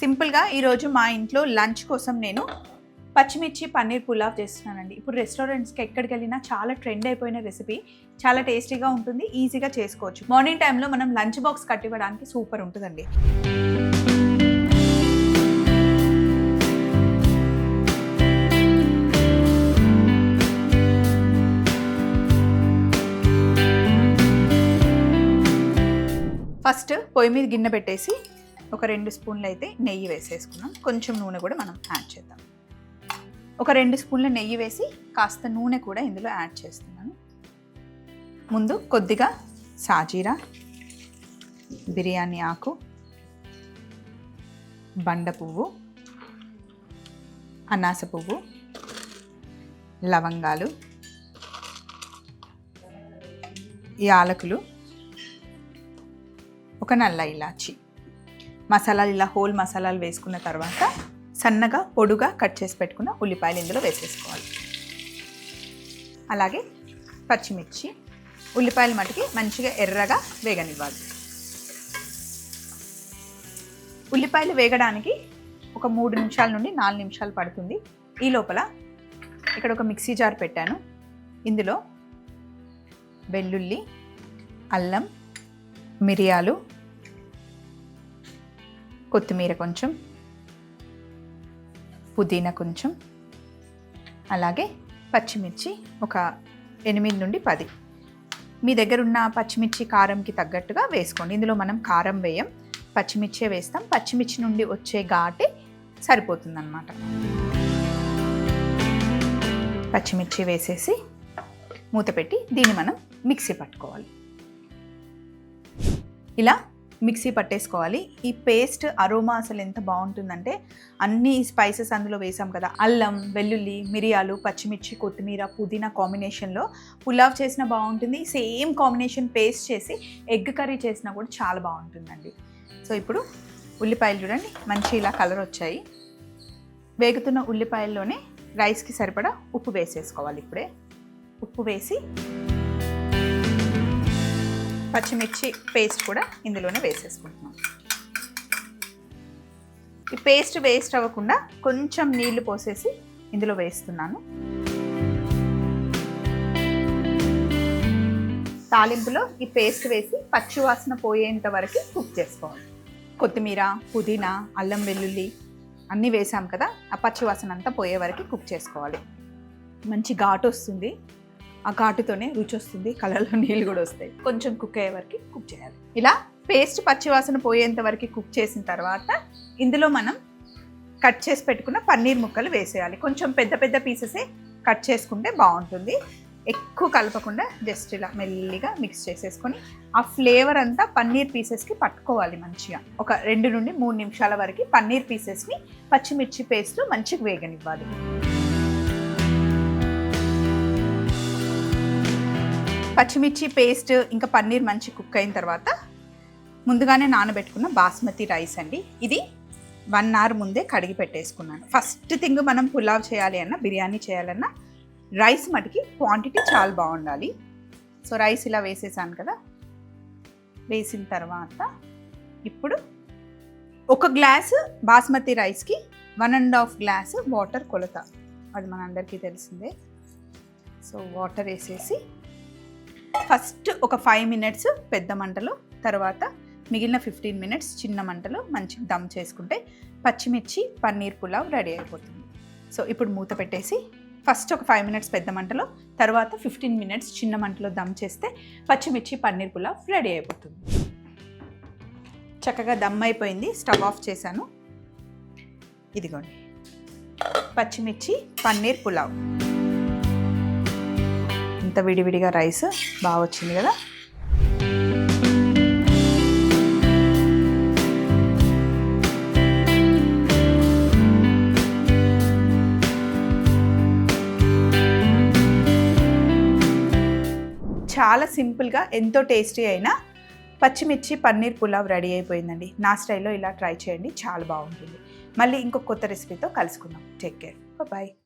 సింపుల్గా ఈరోజు మా ఇంట్లో లంచ్ కోసం నేను పచ్చిమిర్చి పన్నీర్ పులావ్ చేస్తున్నానండి. ఇప్పుడు రెస్టారెంట్స్కి ఎక్కడికి వెళ్ళినా చాలా ట్రెండ్ అయిపోయిన రెసిపీ. చాలా టేస్టీగా ఉంటుంది ఈజీగా చేసుకోవచ్చు. మార్నింగ్ టైంలో మనం లంచ్ బాక్స్ కట్టివ్వడానికి సూపర్ ఉంటుందండి. ఫస్ట్ పొయ్యి మీద గిన్నె పెట్టేసి ఒక రెండు స్పూన్లు అయితే నెయ్యి వేసేసుకున్నాం. కొంచెం నూనె కూడా మనం యాడ్ చేద్దాం. ఒక రెండు స్పూన్ల నెయ్యి వేసి కాస్త నూనె కూడా ఇందులో యాడ్ చేస్తున్నాను. ముందు కొద్దిగా సాజీరా బిర్యానీ ఆకు బండ పువ్వు అనాస పువ్వు లవంగాలు యాలకులు ఒక నల్ల ఇలాచి. మసాలాలు ఇలా హోల్ మసాలాలు వేసుకున్న తర్వాత సన్నగా పొడుగా కట్ చేసి పెట్టుకున్న ఉల్లిపాయలు ఇందులో వేసేసుకోవాలి. అలాగే పచ్చిమిర్చి ఉల్లిపాయలు మటుకి మంచిగా ఎర్రగా వేగనివ్వాలి. ఉల్లిపాయలు వేగడానికి ఒక మూడు నిమిషాల నుండి నాలుగు నిమిషాలు పడుతుంది. ఈ లోపల ఇక్కడ ఒక మిక్సీ జార్ పెట్టాను. ఇందులో వెల్లుల్లి అల్లం మిరియాలు కొత్తిమీర కొంచెం పుదీనా కొంచెం అలాగే పచ్చిమిర్చి ఒక ఎనిమిది నుండి పది. మీ దగ్గర ఉన్న పచ్చిమిర్చి కారంకి తగ్గట్టుగా వేసుకోండి. ఇందులో మనం కారం వేయం పచ్చిమిర్చే వేస్తాం. పచ్చిమిర్చి నుండి వచ్చే ఘాటే సరిపోతుందన్నమాట. పచ్చిమిర్చి వేసేసి మూత పెట్టి దీన్ని మనం మిక్సీ పట్టుకోవాలి. ఇలా మిక్సీ పట్టేసుకోవాలి. ఈ పేస్ట్ అరోమా అసలు ఎంత బాగుంటుందంటే అన్ని స్పైసెస్ అందులో వేసాం కదా. అల్లం వెల్లుల్లి మిరియాలు పచ్చిమిర్చి కొత్తిమీర పుదీనా కాంబినేషన్లో పులావ్ చేసినా బాగుంటుంది. సేమ్ కాంబినేషన్ పేస్ట్ చేసి ఎగ్ కర్రీ చేసినా కూడా చాలా బాగుంటుందండి. సో ఇప్పుడు ఉల్లిపాయలు చూడండి మంచి ఇలా కలర్ వచ్చాయి. వేగుతున్న ఉల్లిపాయల్లోనే రైస్కి సరిపడా ఉప్పు వేసేసుకోవాలి ఇప్పుడే. ఉప్పు వేసి పచ్చిమిర్చి పేస్ట్ కూడా ఇందులోనే వేసేసుకుంటున్నాం. ఈ పేస్ట్ వేస్ట్ అవ్వకుండా కొంచెం నీళ్ళు పోసేసి ఇందులో వేస్తున్నాను. తాలింపులో ఈ పేస్ట్ వేసి పచ్చి వాసన పోయేంత వరకు కుక్ చేసుకోవాలి. కొత్తిమీర పుదీనా అల్లం వెల్లుల్లి అన్నీ వేసాం కదా ఆ పచ్చి వాసన అంతా పోయే వరకు కుక్ చేసుకోవాలి. మంచి ఘాటు వస్తుంది. ఆ ఘాటుతోనే రుచి వస్తుంది కలర్లో నీళ్ళు కూడా వస్తాయి. కొంచెం కుక్ అయ్యే వరకు కుక్ చేయాలి. ఇలా పేస్ట్ పచ్చివాసన పోయేంత వరకు కుక్ చేసిన తర్వాత ఇందులో మనం కట్ చేసి పెట్టుకున్న పన్నీర్ ముక్కలు వేసేయాలి. కొంచెం పెద్ద పెద్ద పీసెసే కట్ చేసుకుంటే బాగుంటుంది. ఎక్కువ కలపకుండా జస్ట్ ఇలా మెల్లిగా మిక్స్ చేసేసుకొని ఆ ఫ్లేవర్ అంతా పన్నీర్ పీసెస్కి పట్టుకోవాలి మంచిగా. ఒక రెండు నుండి మూడు నిమిషాల వరకు పన్నీర్ పీసెస్ని పచ్చిమిర్చి పేస్ట్ మంచిగా వేగనివ్వాలి. పచ్చిమిర్చి పేస్ట్ ఇంకా పన్నీర్ మంచి కుక్ అయిన తర్వాత ముందుగానే నానబెట్టుకున్న బాస్మతి రైస్ అండి. ఇది వన్ అవర్ ముందే కడిగి పెట్టేసుకున్నాను. ఫస్ట్ థింగ్ మనం పులావ్ చేయాలి అన్న బిర్యానీ చేయాలన్నా రైస్ మటుకి క్వాంటిటీ చాలా బాగుండాలి. సో రైస్ ఇలా వేసేసాను కదా. వేసిన తర్వాత ఇప్పుడు ఒక గ్లాసు బాస్మతి రైస్కి one and half glass water కొలత. అది మనందరికీ తెలిసిందే. సో వాటర్ వేసేసి ఫస్ట్ ఒక ఫైవ్ మినిట్స్ పెద్ద మంటలో తర్వాత మిగిలిన ఫిఫ్టీన్ మినిట్స్ చిన్న మంటలో మంచిగా దమ్ చేసుకుంటే పచ్చిమిర్చి పన్నీర్ పులావ్ రెడీ అయిపోతుంది. సో ఇప్పుడు మూత పెట్టేసి ఫస్ట్ ఒక ఫైవ్ మినిట్స్ పెద్ద మంటలో తర్వాత ఫిఫ్టీన్ మినిట్స్ చిన్న మంటలో దమ్ చేస్తే పచ్చిమిర్చి పన్నీర్ పులావ్ రెడీ అయిపోతుంది. చక్కగా దమ్ అయిపోయింది స్టవ్ ఆఫ్ చేశాను. ఇదిగోండి. పచ్చిమిర్చి పన్నీర్ పులావ్. విడివిడిగా రైస్ బాగా వచ్చింది కదా? చాలా సింపుల్గా ఎంతో టేస్టీ అయిన పచ్చిమిర్చి పన్నీర్ పులావ్ రెడీ అయిపోయిందండి. నా స్టైల్లో ఇలా ట్రై చేయండి చాలా బాగుంటుంది. మళ్ళీ ఇంకొక కొత్త రెసిపీతో కలుసుకుందాం. Take care. బాయ్.